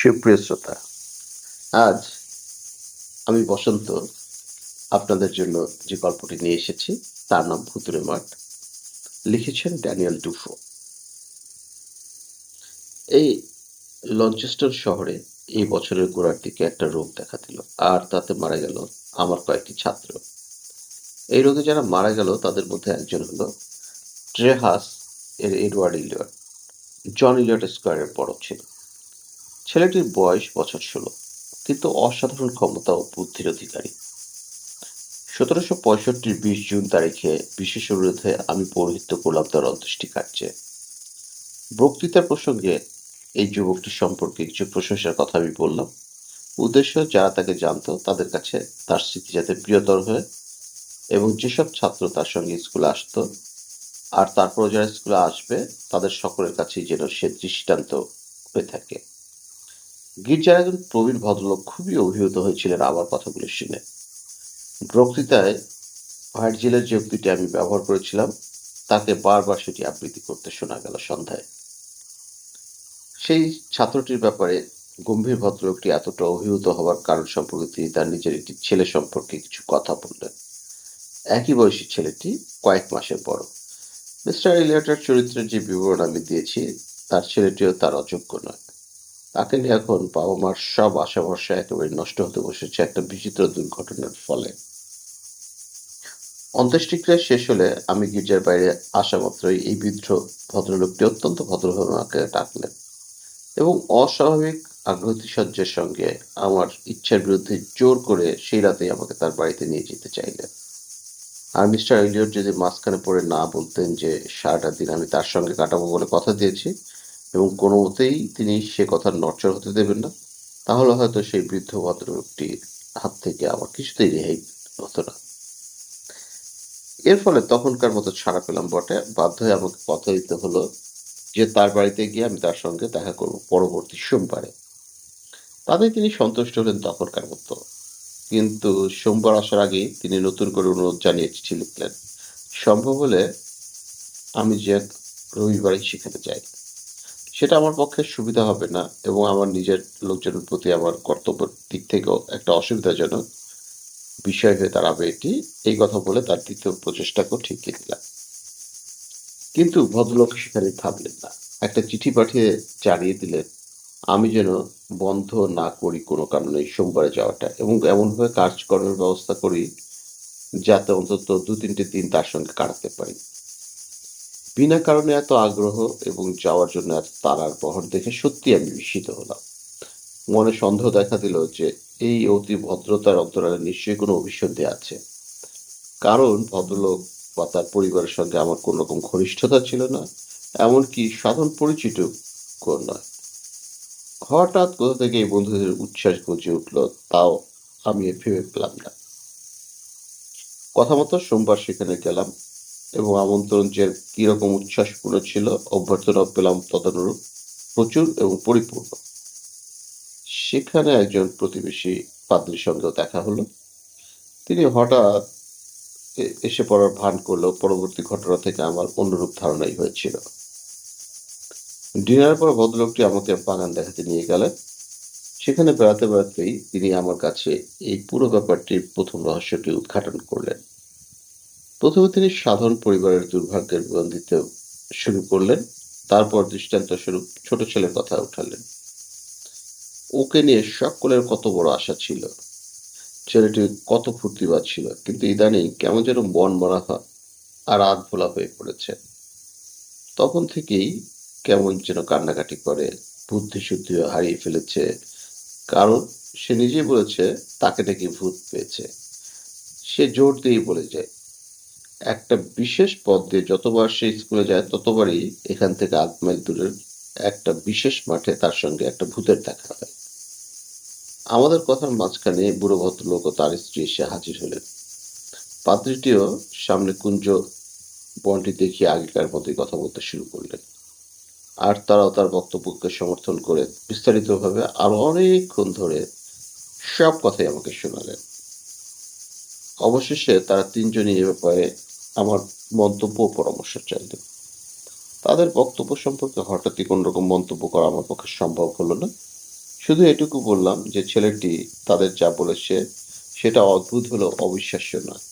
সুপ্রিয় শ্রোতা, আজ আমি বসন্ত আপনাদের জন্য যে গল্পটি নিয়ে এসেছি, তার নাম ভুতুরে মাঠ। লিখেছেন ড্যানিয়েল ডুফো। এই লঞ্চেস্টন শহরে এই বছরের গোড়ার দিকে একটা রোগ দেখা দিল, আর তাতে মারা গেল আমার কয়েকটি ছাত্র। এই রোগে যারা মারা গেল, তাদের মধ্যে একজন হলো ট্রেহাস এর এডওয়ার্ড ইলিয়ট। জন ইলিয়ট স্কোয়ারের বড় ছিল। ছেলেটির বয়স বছর ষোলো। কিন্তু অসাধারণ ক্ষমতা ও বুদ্ধির অধিকারী। সতেরোশো পঁয়ষট্টির বিশ জুন তারিখে বিশেষ অনুরোধে আমি পৌরোহিত্য করলাম তার অন্ত্যেষ্টি কার্যে। বক্তৃতার প্রসঙ্গে এই যুবকটি সম্পর্কে কিছু প্রশংসার কথা আমি বললাম। উদ্দেশ্য যারা তাকে জানতো তাদের কাছে তার স্মৃতি যাতে প্রিয়তর হয় এবং যেসব ছাত্র তার সঙ্গে স্কুলে আসতো আর তারপর যারা স্কুলে আসবে তাদের সকলের কাছেই যেন সে দৃষ্টান্ত হয়ে থাকে। গির্জার একজন প্রবীণ ভদ্রলোক খুবই অভিভূত হয়েছিলেন আমার কথাগুলো শুনে। বক্তৃতায় হোয়াইট জেলের যে উক্তিটি আমি ব্যবহার করেছিলাম তাকে বারবার সেটি আবৃত্তি করতে শোনা গেল সন্ধ্যায়। সেই ছাত্রটির ব্যাপারে গম্ভীর ভদ্রলোকটি এতটা অভিভূত হওয়ার কারণ সম্পর্কে তিনি তার নিজের একটি ছেলে সম্পর্কে কিছু কথা বললেন। একই বয়সী ছেলেটি কয়েক মাসের বড়। মিস্টার ইলিয়টের চরিত্রের যে বিবরণ আমি দিয়েছি, তার ছেলেটিও তার অযোগ্য নয়। তাকে নিয়ে এখন বাবা মার সব আশা ভরসা একেবারে নষ্ট হতে বসেছে একটা বিচিত্র দুর্ঘটনার ফলে। অন্ত্যেষ্টিক্রিয়া শেষ হলে আমি গির্জার বাইরে আসা মাত্রই এই বৃদ্ধ ভদ্রলোকটি অত্যন্ত ভদ্রভাবে ডাকলেন এবং অস্বাভাবিক আগ্রহতিসজ্জের সঙ্গে আমার ইচ্ছার বিরুদ্ধে জোর করে সেই রাতেই আমাকে তার বাড়িতে নিয়ে যেতে চাইলেন। আর মিস্টার এলিয়ট যদি মাঝখানে পড়ে না বলতেন যে সারাটা দিন আমি তার সঙ্গে কাটাবো বলে কথা দিয়েছি এবং কোনো মতেই তিনি সে কথার নড়চড় হতে দেবেন না। তাহলে হয়তো সেই বৃদ্ধ ভদ্রলোকটির হাত থেকে আমার কিছুতেই রেহাই হতো না। এর ফলে তখনকার মতো ছাড়া পেলাম বটে। বাধ্য হয়ে আমাকে কথা দিতে হলো যে তার বাড়িতে গিয়ে আমি তার সঙ্গে দেখা করব পরবর্তী সোমবারে। তাতেই তিনি সন্তুষ্ট হলেন তখনকার মতো। কিন্তু সোমবার আসার আগেই তিনি নতুন করে অনুরোধ জানিয়ে চিঠি লিখলেন সম্ভব হলে আমি যে রবিবারই সেখানে যাই। সেটা আমার পক্ষে সুবিধা হবে না এবং আমার নিজের লোকজনের প্রতি আমার কর্তব্যের দিক থেকেও একটা অসুবিধাজনক বিষয় হয়ে দাঁড়াবে এটি। এই কথা বলে তার দ্বিতীয় প্রচেষ্টাকেও ঠিকই দিলাম। কিন্তু ভদ্রলোক সেখানে থামলেন না। একটা চিঠি পাঠিয়ে জানিয়ে দিলেন, আমি যেন বন্ধ না করি কোনো কারণে সোমবারে যাওয়াটা এবং এমনভাবে কাজকর্মের ব্যবস্থা করি যাতে অন্তত দু তিনটে দিন তার সঙ্গে কাটাতে পারি। বিনা কারণে এত আগ্রহ এবং যাওয়ার জন্য এত তারার বহর দেখে সত্যি আমি বিস্মিত হলাম। মনে সন্দেহ দেখা দিল যে এই অতি ভদ্রতার অন্তরালে নিশ্চয়ই কোনো অভিসন্ধি আছে। কারণ ভদ্রলোক বা তার পরিবারের সঙ্গে আমার কোনো রকম ঘনিষ্ঠতা ছিল না, এমনকি সাধারণ পরিচিত নয়। হঠাৎ কোথা থেকে এই বন্ধুদের উচ্ছ্বাস গজে উঠল তাও আমি ভেবে পেলাম না। কথা মতো সোমবার সেখানে গেলাম। এবং আমন্ত্রণ যে কীরকম উচ্ছ্বাসপূর্ণ ছিল, অভ্যর্থনা পেলাম তদনুরূপ, প্রচুর এবং পরিপূর্ণ। সেখানে একজন প্রতিবেশী পাদ্রির সঙ্গেও দেখা হলো। তিনি হঠাৎ এসে পড়ার ভান করলেও পরবর্তী ঘটনা থেকে আমার অনুরূপ ধারণাই হয়েছিল। ডিনার পর ভদ্রলোকটি আমাকে বাগান দেখাতে নিয়ে গেলেন। সেখানে বেড়াতে বেড়াতেই তিনি আমার কাছে এই পুরো ব্যাপারটির প্রথম রহস্যটি উদ্ঘাটন করলেন। প্রথমে তিনি সাধারণ পরিবারের দুর্ভাগ্যের দিতে শুরু করলেন, তারপর দৃষ্টান্ত স্বরূপ ছোট ছেলের কথা উঠালেন। ওকে নিয়ে সকলের কত বড় আশা ছিল, ছেলেটি কত ফুর্তিবাদ ছিল, কিন্তু ইদানিং কেমন যেন মন মরা আর আধ ভোলা হয়ে পড়েছে। তখন থেকেই কেমন যেন কান্নাকাটি করে বুদ্ধি শুদ্ধি হারিয়ে ফেলেছে, কারণ সে নিজেই বলেছে, তাকে নাকি ভূত পেয়েছে। সে জোর দিয়েই বলে যায় একটা বিশেষ পথ দিয়ে যতবার সে স্কুলে যায়, ততবারই এখান থেকে আধ মাইল দূরের একটা বিশেষ মাঠে তার সঙ্গে একটা ভূতের দেখা হয়। আমাদের কথার মাঝখানে বুড়ো ভদ্রলোক ও তার স্ত্রী এসে হাজির হলেন। পাত্রীটিও সামনে কুঞ্জ বনটি দেখিয়ে আগেকার মতোই কথা বলতে শুরু করলেন। আর তারাও তার বক্তব্যকে সমর্থন করে বিস্তারিতভাবে আরও অনেকক্ষণ ধরে সব কথাই আমাকে শোনালেন। অবশেষে তারা তিনজনই এ ব্যাপারে আমার মন্তব্য ও পরামর্শ চাইলেন তাদের বক্তব্য সম্পর্কে হঠাৎই কোন রকম মন্তব্য করা আমার পক্ষে সম্ভব হলো না। শুধু এটুকু বললাম যে, ছেলেটি তাদের যা বলেছে, সেটা অদ্ভুত হলেও অবিশ্বাস্য নয়।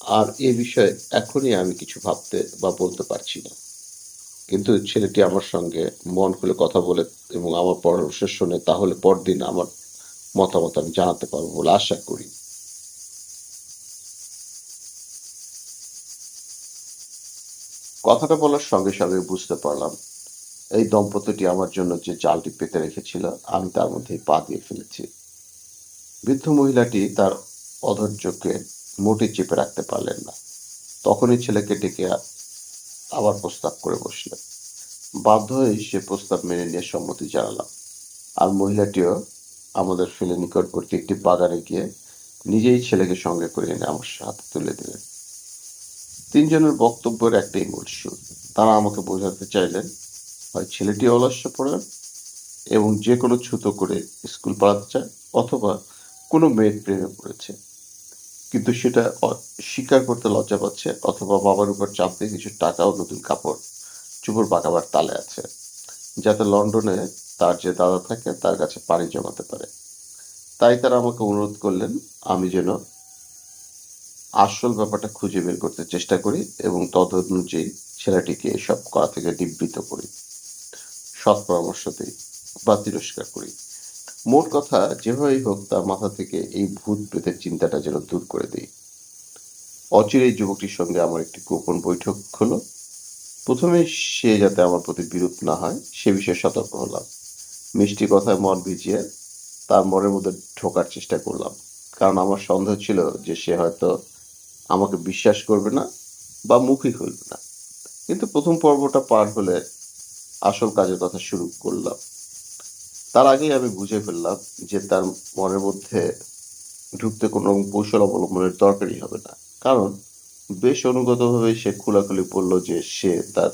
আর এ বিষয়ে এখনই আমি কিছু ভাবতে বা বলতে পারছি না। কিন্তু ছেলেটি আমার সঙ্গে মন খুলে কথা বলে এবং আমার পরামর্শ শুনে, তাহলে পরদিন আমার মতামত আমি জানাতে পারব বলে আশা করি। কথাটা বলার সঙ্গে সঙ্গে বুঝতে পারলাম, এই দম্পতিটি আমার জন্য যে জালটি পেতে রেখেছিল, আমি তার মধ্যে পা দিয়ে ফেলেছি। বৃদ্ধ মহিলাটি তার অধৈর্যকে মোটে চেপে রাখতে পারলেন না। তখনই ছেলেকে ডেকে আবার প্রস্তাব করে বসলেন। বাধ্য হয়ে সে প্রস্তাব মেনে নিয়ে সম্মতি জানালাম। আর মহিলাটিও আমাদের ফেলে নিকটবর্তী একটি বাগানে গিয়ে নিজেই ছেলেকে সঙ্গে করে এনে আমার হাতে তুলে দিলেন। তিনজনের বক্তব্যের একটাই মূল সুর তারা আমাকে বোঝাতে চাইলেন, হয় ছেলেটি অলস্য পড়েন এবং যে কোনো ছুতো করে স্কুল পালাতে চায় অথবা কোনো মেয়ের প্রেমে পড়েছে। কিন্তু সেটা স্বীকার করতে লজ্জা পাচ্ছে অথবা বাবার উপর চাপ দিয়ে কিছু টাকা ও নতুন কাপড় চুপড় পাকাবার তালে আছে, যাতে লন্ডনে তার যে দাদা থাকে তার কাছে পাড়ি জমাতে পারে। তাই তারা আমাকে অনুরোধ করলেন, আমি যেন আসল ব্যাপারটা খুঁজে বের করতে চেষ্টা করি এবং তদ অনুযায়ী ছেলেটিকে এসব করা থেকে নিবৃত করি। সৎ পরামর্শ দিই বা তিরস্কার করি। মোট কথা, যেভাবেই হোক তার মাথা থেকে এই ভূত প্রেতের চিন্তাটা যেন দূর করে দিই। অচিরেই যুবকটির সঙ্গে আমার একটি গোপন বৈঠক হলো। প্রথমে সে যাতে আমার প্রতি বিরূপ না হয়, সে বিষয়ে সতর্ক হলাম। মিষ্টি কথায় মন ভিজিয়ে তার মনের মধ্যে ঢোকার চেষ্টা করলাম। কারণ আমার সন্দেহ ছিল যে সে হয়তো আমাকে বিশ্বাস করবে না বা মুখই খুলবে না। কিন্তু প্রথম পর্বটা পার হলে আসল কাজের কথা শুরু করলাম। তার আগেই আমি বুঝে ফেললাম যে তার মনের মধ্যে ঢুকতে কোনো রকম কৌশল অবলম্বনের দরকারই হবে না। কারণ বেশ অনুগতভাবে সে খোলাখুলি বলল যে সে তার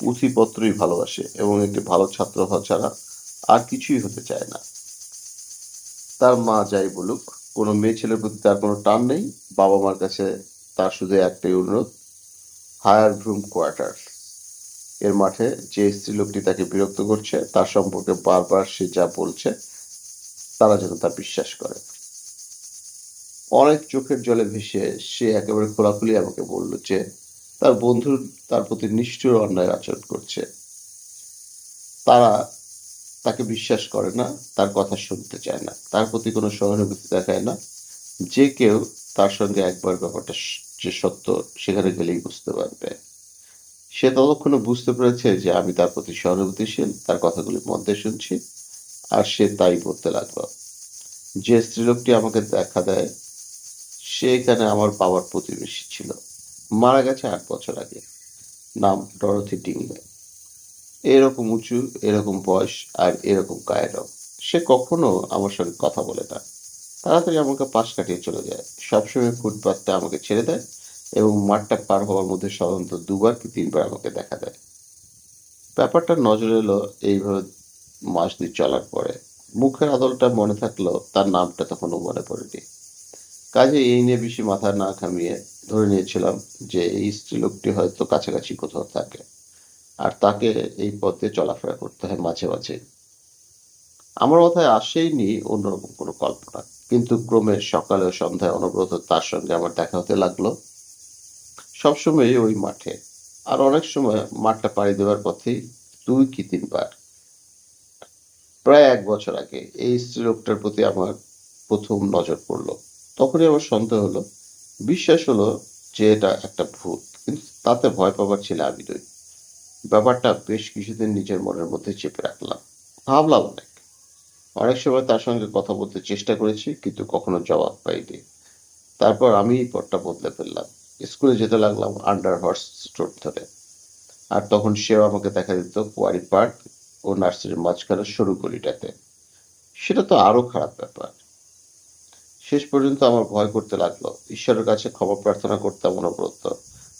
পুঁথিপত্রই ভালোবাসে এবং একটি ভালো ছাত্র হওয়া ছাড়া আর কিছুই হতে চায় না। তার মা যাই বলুক, কোনো মেয়ে ছেলের প্রতি তার কোনো টান নেই। বাবা মার কাছে তার শুধু একটাই অনুরোধ হায়ার রুম কোয়ার্টার এর মাঠে যে স্ত্রীলোকটি তাকে বিরক্ত করছে, তার সম্পর্কে বারবার সে যা বলছে, তারা যেন তা বিশ্বাস করে। অনেক চোখের জলে ভেসে সে একেবারে খোলাখুলি আমাকে বলল যে, তার বন্ধু তার প্রতি নিষ্ঠুর অন্যায় আচরণ করছে। তারা তাকে বিশ্বাস করে না, তার কথা শুনতে চায় না, তার প্রতি কোনো সহানুভূতি দেখায় না। যে কেউ তার সঙ্গে একবার ব্যাপারটা যে সত্য সেখানে গেলেই বুঝতে পারবে। সে ততক্ষণে বুঝতে পেরেছে যে আমি তার প্রতি সহানুভূতিশীল, তার কথাগুলি দিয়ে শুনছি, আর সে তাই বলতে লাগল। যে স্ত্রীলোকটি আমাকে দেখা দেয়, সে এখানে আমার বাবার প্রতিবেশী ছিল। মারা গেছে আট বছর আগে। নাম ডরথি ডিংলে। এরকম উঁচু, এরকম বয়স আর এরকম গায়ের সে কখনো আমার সঙ্গে কথা বলে না। তাড়াতাড়ি আমাকে পাশ কাটিয়ে চলে যায়। সবসময় ফুটপাথটা আমাকে ছেড়ে দেয় এবং মাঠটা পার হওয়ার মধ্যে সাধারণত দুবার কি তিনবার আমাকে দেখা দেয়। ব্যাপারটা নজরে এলো এইভাবে মাস দুই চলার পরে। মুখের আদলটা মনে থাকলেও তার নামটা তখনও মনে পড়েনি। কাজে এই নিয়ে বেশি মাথা না খামিয়ে ধরে নিয়েছিলাম যে এই স্ত্রীলোকটি হয়তো কাছাকাছি কোথাও থাকে আর তাকে এই পথে চলাফেরা করতে হয় মাঝে মাঝে। আমার মাথায় আসেইনি অন্যরকম কোনো কল্পনা। কিন্তু ক্রমে সকালে ও সন্ধ্যায় অনবরত তার সঙ্গে আমার দেখা হতে লাগল। সবসময় ওই মাঠে। আর অনেক সময় মাঠটা পাড়ি দেওয়ার পথেই দুই কি তিনবার। প্রায় এক বছর আগে এই স্ত্রীলোকটার প্রতি আমার প্রথম নজর পড়ল। তখনই আমার সন্দেহ হলো, বিশ্বাস হলো যে এটা একটা ভূত, কিন্তু তাতে ভয় পাবার ছিল আমি ব্যাপারটা বেশ কিছুদিন নিজের মনের মধ্যে চেপে রাখলাম। ভাবলাম অনেক। অনেক সময় তার সঙ্গে কথা বলতে চেষ্টা করেছি, কিন্তু কখনো জবাব পাইনি। তারপর আমি পথটা বদলে ফেললাম। স্কুলে যেতে লাগলাম আন্ডার হর্স স্টোর ধরে। আর তখন সেও আমাকে দেখা দিত কোয়ারি পার্ক ও নার্সারির মাঝখানে সরু গলিটাতে। সেটা তো আরও খারাপ ব্যাপার। শেষ পর্যন্ত আমার ভয় করতে লাগল। ঈশ্বরের কাছে ক্ষমা প্রার্থনা করতাম অনবরত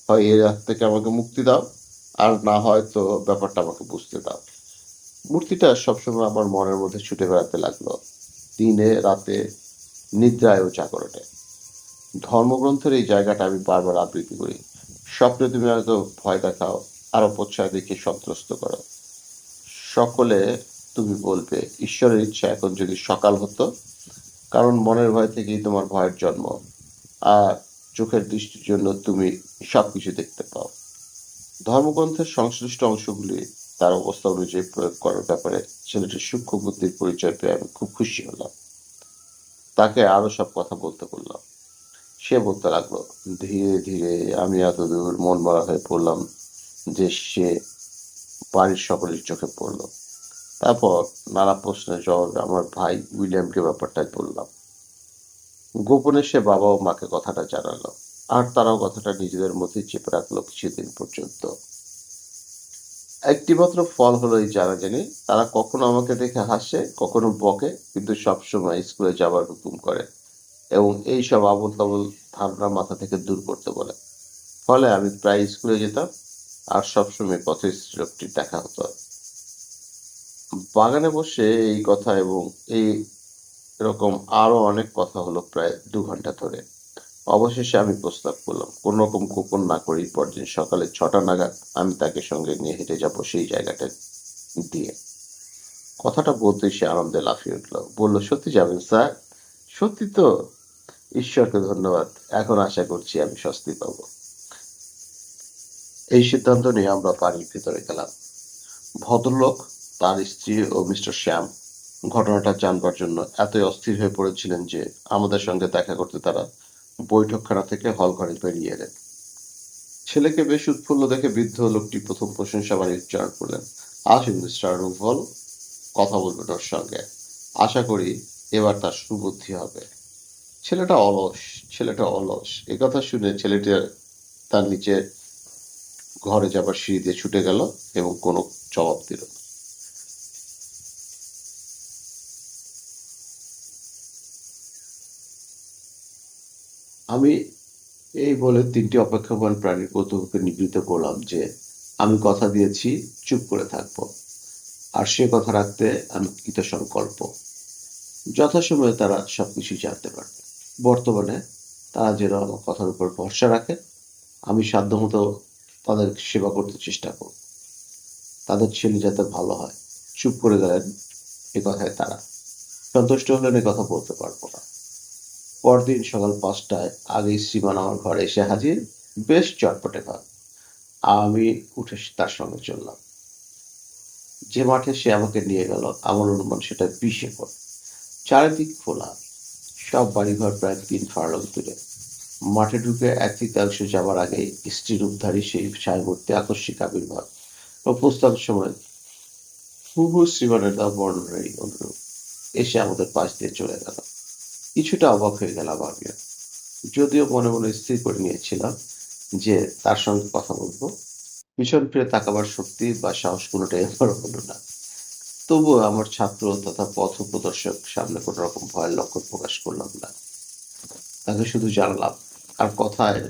হয় এর হাত থেকে আমাকে মুক্তি দাও, আর না হয় তো ব্যাপারটা আমাকে বুঝতে দাও। মূর্তিটা সবসময় আমার মনের মধ্যে ছুটে বেড়াতে লাগল। দিনে, রাতে, নিদ্রায় ও জাগরণে। ধর্মগ্রন্থের এই জায়গাটা আমি বারবার আবৃত্তি করি। স্বপ্নে তুমি হয়তো ভয় দেখাও, আরও প্রচ্ছয় দেখে সন্ত্রস্ত করো। সকলে তুমি বলবে, ঈশ্বরের ইচ্ছা এখন যদি সকাল হতো, কারণ মনের ভয় থেকেই তোমার ভয়ের জন্ম। আর চোখের দৃষ্টির জন্য তুমি সবকিছু দেখতে পাও। ধর্মগ্রন্থের সংশ্লিষ্ট অংশগুলি তার অবস্থা অনুযায়ী প্রয়োগ করার ব্যাপারে ছেলেটির সূক্ষ্ম বুদ্ধির পরিচয় পেয়ে আমি খুব খুশি হলাম। তাকে আরও সব কথা বলতে বললাম। সে বলতে লাগল, ধীরে ধীরে আমি এতদূর মন মরা হয়ে পড়লাম যে সে বাড়ির সকলের চোখে পড়ল। তারপর নানা প্রশ্নের জবাবে আমার ভাই উইলিয়ামকে ব্যাপারটাই বললাম। গোপনে সে বাবা ও মাকে কথাটা জানালো, আর তারাও কথাটা নিজেদের মধ্যে চেপে রাখল কিছুদিন পর্যন্ত। একটি মাত্র ফল হলো এই জানাজানি তারা কখনো আমাকে দেখে হাসে, কখনো বকে, কিন্তু সবসময় স্কুলে যাবার হুকুম করে এবং এই সব আবল তাবল ধারণা মাথা থেকে দূর করতে বলে। ফলে আমি প্রায় স্কুলে যেতাম আর সবসময় পথ লোকটির দেখা হতো। বাগানে বসে এই কথা এবং এই এরকম আরও অনেক কথা হলো প্রায় দু ঘণ্টা ধরে। অবশেষে আমি প্রস্তাব করলাম, কোন রকম গোপন না করি পরদিন সকালে ছটা নাগাদ আমি তাকে সঙ্গে নিয়ে হেঁটে যাব সেই জায়গাটা দিয়ে। কথাটা বলতেই সে আনন্দে লাফিয়ে উঠল। বলল, সত্যি যাবেন, স্যার? সত্যি তো? ঈশ্বরকে ধন্যবাদ। এখন আশা করছি আমি স্বস্তি পাবো। এই সিদ্ধান্ত নিয়ে আমরা বাড়ির ভিতরে গেলাম। ভদ্রলোক, তার স্ত্রী ও মিস্টার শ্যাম ঘটনাটা জানবার জন্য এতই অস্থির হয়ে পড়েছিলেন যে আমাদের সঙ্গে দেখা করতে তারা বৈঠকখানা থেকে হল ঘরে বেরিয়ে এলেন। ছেলেকে বেশ উৎফুল্ল দেখে বৃদ্ধ লোকটি প্রথম প্রশংসা বাড়ি উচ্চারণ করলেন। আসুন, মিস্টার রুফল, কথা বলবেন ওর সঙ্গে। আশা করি এবার তার সুবুদ্ধি হবে। ছেলেটা অলস ছেলেটা অলস। কথা শুনে ছেলেটি তার নিচে ঘরে যাবার সিঁড়ি দিয়ে ছুটে গেল এবং কোনো জবাব দিল আমি এই বলে তিনটি অপেক্ষমান প্রাণীর কৌতূহলকে নিবৃত করলাম যে, আমি কথা দিয়েছি, চুপ করে থাকব। আর সে কথা রাখতে আমি কৃতসংকল্প যথাসময়ে তারা সবকিছু জানতে পারবে। বর্তমানে তারা যেন আমার কথার উপর ভরসা রাখে, আমি সাধ্যমতো তাদের সেবা করতে চেষ্টা করব। তাদের ছেলে যাতে ভালো হয়। চুপ করে গেলেন এ কথায় তারা। সন্তুষ্ট হলেন এ কথা বলতে পারব না। পরদিন সকাল পাঁচটায় আগেই শ্রীমান আমার ঘরে এসে হাজির। বেশ চটপটে ভাব আমি উঠে তার সঙ্গে চললাম। যে মাঠে সে আমাকে নিয়ে গেল, আমার অনুমান সেটা বিশ একর চারিদিক খোলা। সব বাড়িঘর প্রায় তিন ফার্লং দূরে। মাঠে ঢুকে এক তৃতীয়াংশ যাবার আগে স্ত্রী রূপধারী সেই ছায়ামূর্তি আকস্মিক আবির্ভাব। ও প্রস্তাবের সময় হুবু শ্রীমানের দেওয়া বর্ণনারই অনুরূপ। এসে আমাদের পাশ দিয়ে চলে গেল। কিছুটা অবাক হয়ে গেলাম আমিও। যদিও মনে মনে স্থির করে নিয়েছিলাম যে তার সঙ্গে কথা বলব। পিছন ফিরে তাকাবার শক্তি বা সাহস কোনোটাই আমার হলো না। তবুও আমার ছাত্র তথা পথ প্রদর্শক সামনে কোনো রকম ভয়ের লক্ষণ প্রকাশ করলাম না। তাকে শুধু জানালাম, আর কথায়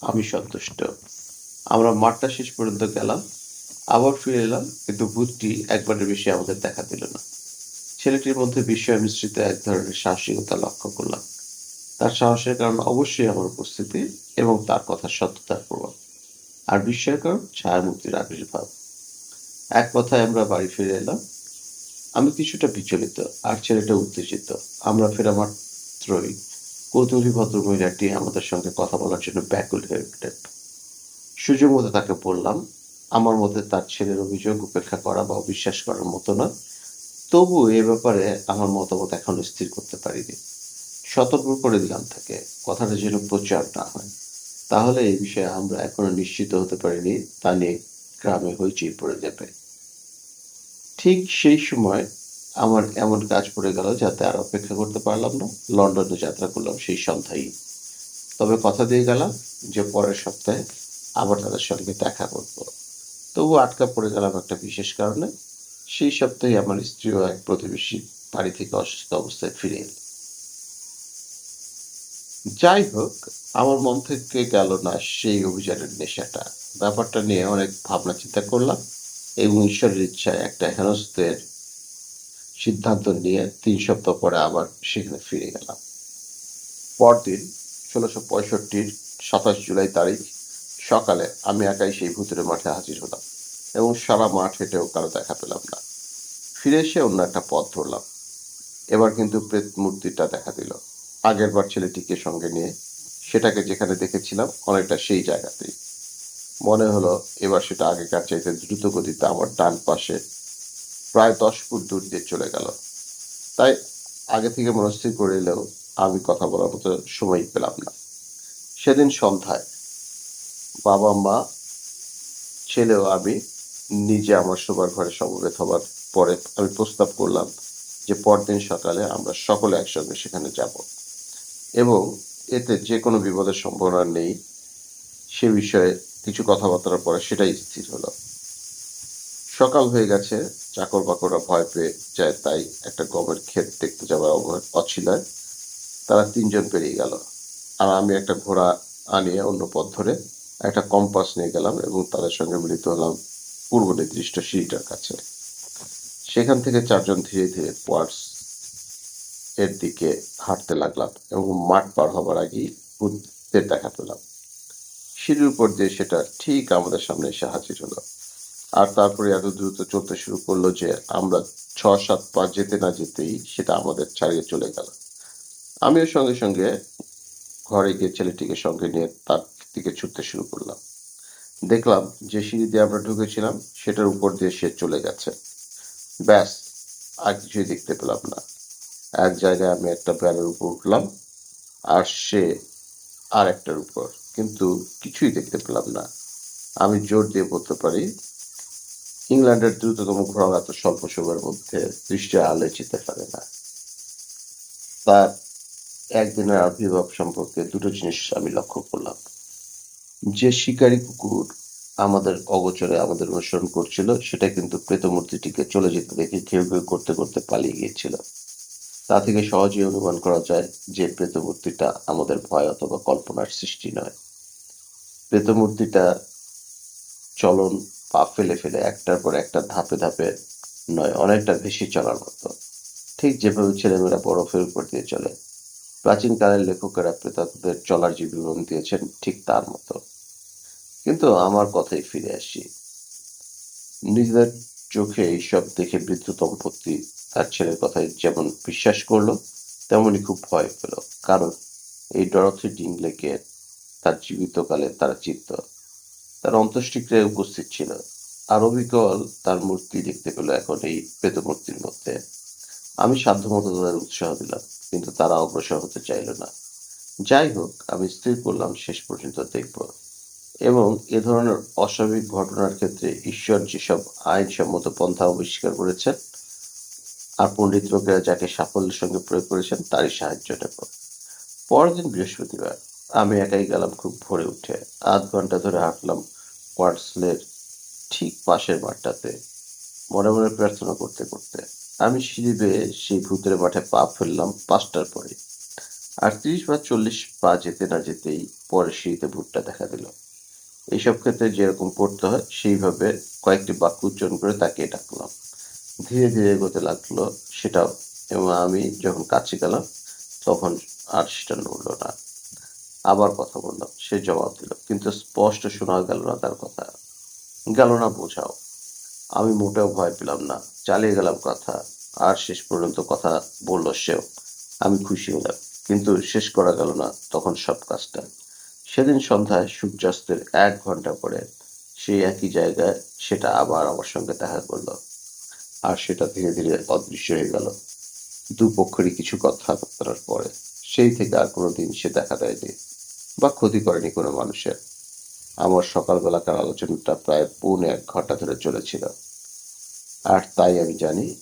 আমি সন্তুষ্ট। আমরা মাঠটা শেষ পর্যন্ত গেলাম, আবার ফিরে এলাম, কিন্তু ভূতটি একবারের বেশি আমাদের দেখা দিল না। ছেলেটির মধ্যে বিস্ময় মিশ্রিত এক ধরনের সাহসিকতা লক্ষ্য করলাম। তার সাহসের কারণ অবশ্যই আমার উপস্থিতি এবং তার কথা সত্যতার প্রভাব আর বিস্ময়ের কারণ ছায়ামূর্তির আবির্ভাব। এক কথায় আমরা বাড়ি ফিরে এলাম। আমি কিছুটা বিচলিত, আর ছেলেটা উত্তেজিত। আমরা ফেরা মাত্রই কৌতূহলী ভদ্র মহিলাটি আমাদের সঙ্গে কথা বলার জন্য ব্যাকুল হয়ে উঠলেন। সুযোগ মতো তাকে বললাম, আমার মধ্যে তার ছেলের অভিযোগ উপেক্ষা করা বা অবিশ্বাস করার মতো নয়। তবু এ ব্যাপারে আমার মতামত এখনও স্থির করতে পারিনি। সতর্ক করে দিলাম তাকে, কথাটা যেন প্রচার না হয়। তাহলে এই বিষয়ে আমরা এখনও নিশ্চিত হতে পারিনি, তা নিয়ে গ্রামে হইচই পড়ে যাবে। ঠিক সেই সময় আমার এমন কাজ পড়ে গেল যাতে আর অপেক্ষা করতে পারলাম না, লন্ডনে যাত্রা করলাম সেই সন্ধ্যায় তবে কথা দিয়ে গেলাম যে পরের সপ্তাহে আবার তাদের সঙ্গে দেখা করব। তবু আটকা পড়ে গেলাম একটা বিশেষ কারণে। সেই সপ্তাহে আমার স্ত্রী ও এক প্রতিবেশী বাড়ি থেকে অসুস্থ অবস্থায় ফিরে এল যাই হোক, আমার মন থেকে গেল না সেই অভিযানের নেশাটা। ব্যাপারটা নিয়ে অনেক ভাবনা চিন্তা করলাম এবং ঈশ্বরের ইচ্ছায় একটা হেনস্তের সিদ্ধান্ত নিয়ে তিন সপ্তাহ পরে আবার সেখানে ফিরে গেলাম। পরদিন ষোলোশো পঁয়ষট্টির সাতাশ জুলাই তারিখ সকালে আমি একাই সেই ভূতের মাঠে হাজির হলাম। এবং সারা মাঠ হেঁটেও কারও দেখা পেলাম না। ফিরে এসে অন্য একটা পথ ধরলাম। এবার কিন্তু প্রেত মূর্তিটা দেখা দিল। আগের বার ছেলেটিকে সঙ্গে নিয়ে সেটাকে যেখানে দেখেছিলাম অনেকটা সেই জায়গাতেই মনে হলো এবার সেটা আগেকার চাইতে দ্রুত গতিতে আমার ডান পাশে প্রায় দশ ফুট দূর দিয়ে চলে গেল। তাই আগে থেকে মনস্থির করে এলেও আমি কথা বলার মতো সময় পেলাম না। সেদিন সন্ধ্যায় বাবা, মা ছেলেও আমি নিজে আমার শোবার ঘরে সমবেত হবার পরে আমি প্রস্তাব করলাম যে পরদিন সকালে আমরা সকলে একসঙ্গে সেখানে যাব। এবং এতে যে কোনো বিপদের সম্ভাবনা নেই, সে বিষয়ে কিছু কথাবার্তার পরে সেটাই স্থির হলো। সকাল হয়ে গেছে চাকর বাকররা ভয় পেয়ে যায়, তাই একটা গমের ক্ষেত দেখতে যাওয়ার অছিলায় তারা তিনজন পেরিয়ে গেল। আর আমি একটা ঘোড়া আনিয়ে অন্য পথ ধরে একটা কম্পাস নিয়ে গেলাম এবং তাদের সঙ্গে মিলিত হলাম। পূর্ব নির্দিষ্ট সিঁড়িটার কাছে। সেখান থেকে চারজন ধীরে ধীরে কোয়ার্টস এর দিকে হাঁটতে লাগলাম এবং মাঠ পার হবার আগেই ভূতের দেখা পেলাম। সিঁড়ির উপর দিয়ে সেটা ঠিক আমাদের সামনে এসে হাজির হলো। আর তারপরে এত দ্রুত চলতে শুরু করল যে আমরা ছ সাত পা যেতে না যেতেই সেটা আমাদের ছাড়িয়ে চলে গেল। আমিও সঙ্গে সঙ্গে ঘরে গিয়ে ছেলেটিকে সঙ্গে নিয়ে তার দিকে ছুটতে শুরু করলাম। দেখলাম যে সিঁড়ি দিয়ে আমরা ঢুকেছিলাম, সেটার উপর দিয়ে সে চলে গেছে। ব্যাস, আর কিছুই দেখতে পেলাম না। এক জায়গায় আমি একটা ব্যানের উপর উঠলাম, আর সে আর একটার উপর। কিন্তু কিছুই দেখতে পেলাম না। আমি জোর দিয়ে বলতে পারি, ইংল্যান্ডের দ্রুততম ঘোড়া এত স্বল্প সময়ের মধ্যে দৃষ্টি আলে যেতে পারে না। তার একদিনের আবির্ভাব সম্পর্কে দুটো জিনিস আমি লক্ষ্য করলাম। যে শিকারী কুকুর আমাদের অগোচরে আমাদের অনুসরণ করছিল, সেটা কিন্তু প্রেতমূর্তিটিকে চলে যেতে দেখে ঘেউ ঘেউ করতে করতে পালিয়ে গিয়েছিল। তা থেকে সহজেই অনুমান করা যায় যে প্রেতমূর্তিটা আমাদের ভয় অথবা কল্পনার সৃষ্টি নয়। প্রেতমূর্তিটা চলন পা ফেলে ফেলে একটার পর একটা ধাপে ধাপে নয়, অনেকটা বেশি চলার মতো। ঠিক যেভাবে ছেলেমেয়েরা বরফের উপর দিয়ে চলে প্রাচীনকালের লেখকেরা প্রেতাত্মদের চলার যে বিবরণ দিয়েছেন, ঠিক তার মতো। কিন্তু আমার কথাই ফিরে আসি। নিজেদের চোখে এইসব দেখে বৃদ্ধ দম্পতি তার ছেলের কথায় যেমন বিশ্বাস করল তেমনই খুব ভয় পেল। কারণ এই ডরথি ডিংলেকে তার জীবিতকালে তারা চিত্ত তার অন্ত্যেষ্টিক্রিয়ায় উপস্থিত ছিল। আর অবিকল তার মূর্তি দেখতে পেল এখন এই প্রেত মূর্তির মধ্যে। আমি সাধ্যমতো তাদের উৎসাহ দিলাম। কিন্তু তারা অগ্রসর হতে চাইল না। যাই হোক, আমি স্থির করলাম, শেষ পর্যন্ত দেখব। এবং এ ধরনের অস্বাভাবিক ঘটনার ক্ষেত্রে ঈশ্বর যেসব আইনসম্মত পন্থা আবিষ্কার করেছেন আর পণ্ডিত লোকেরা যাকে সাফল্যের সঙ্গে প্রয়োগ করেছেন, তারই সাহায্য নেব পরের দিন বৃহস্পতিবার, আমি একাই গেলাম খুব ভোরে উঠে। আধ ঘণ্টা ধরে হাঁটলাম কোয়ার্টসলের ঠিক পাশের মাঠটাতে, মনে মনে প্রার্থনা করতে করতে। আমি সিঁড়ি বেয়ে সেই ভূতের মাঠে পা ফেললাম পাঁচটার পরে। আর তিরিশ বা চল্লিশ পা যেতে না যেতেই পরে সিঁড়িতে ভূতটা দেখা দিল। এইসব ক্ষেত্রে যেরকম পড়তে হয়, সেইভাবে কয়েকটি বাক্য উচ্চারণ করে তাকে ডাকলাম। ধীরে ধীরে এগোতে লাগল সেটাও, এবং আমি যখন কাছে গেলাম, তখন আর সেটা নড়লো না। আবার কথা বললাম, সে জবাব দিল, কিন্তু স্পষ্ট শোনা গেল না তার কথা। গেল না বোঝাও। আমি মোটেও ভয় পেলাম না। চালিয়ে গেলাম কথা। আর শেষ পর্যন্ত কথা বলল সেও। আমি খুশি হলাম। কিন্তু শেষ করা গেল না তখন সব কাজটা। সেদিন সন্ধ্যায় সূর্যাস্তের এক ঘণ্টা পরে সেই একই জায়গায় সেটা আবার আমার সঙ্গে দেখা করল। আর সেটা ধীরে ধীরে অদৃশ্য হয়ে গেল। দুপক্ষেরই কিছু কথাবার্তার পরে সেই থেকে আর কোনোদিন সে দেখা দেয়নি বা ক্ষতি করেনি কোনো মানুষের। আমার সকালবেলাকার আলোচনাটা প্রায় পৌনে এক ঘণ্টা ধরে চলেছিল। আর তাই আমি জানি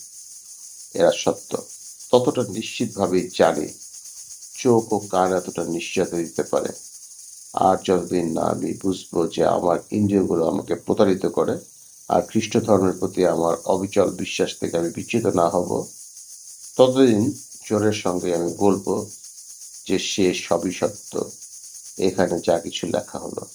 এরা সত্য। ততটা নিশ্চিতভাবেই জানি চোখ ও কান এতটা নিশ্চয়তা দিতে পারে। আর যতদিন না আমি বুঝব যে আমার ইন্দ্রিয়গুলো আমাকে প্রতারিত করে আর খ্রিস্ট ধর্মের প্রতি আমার অবিচল বিশ্বাস থেকে আমি বিচ্যুত না হব, ততদিন জোরের সঙ্গে আমি বলব যে সে সবই সত্য। এখানে যা কিছু লেখা হলো।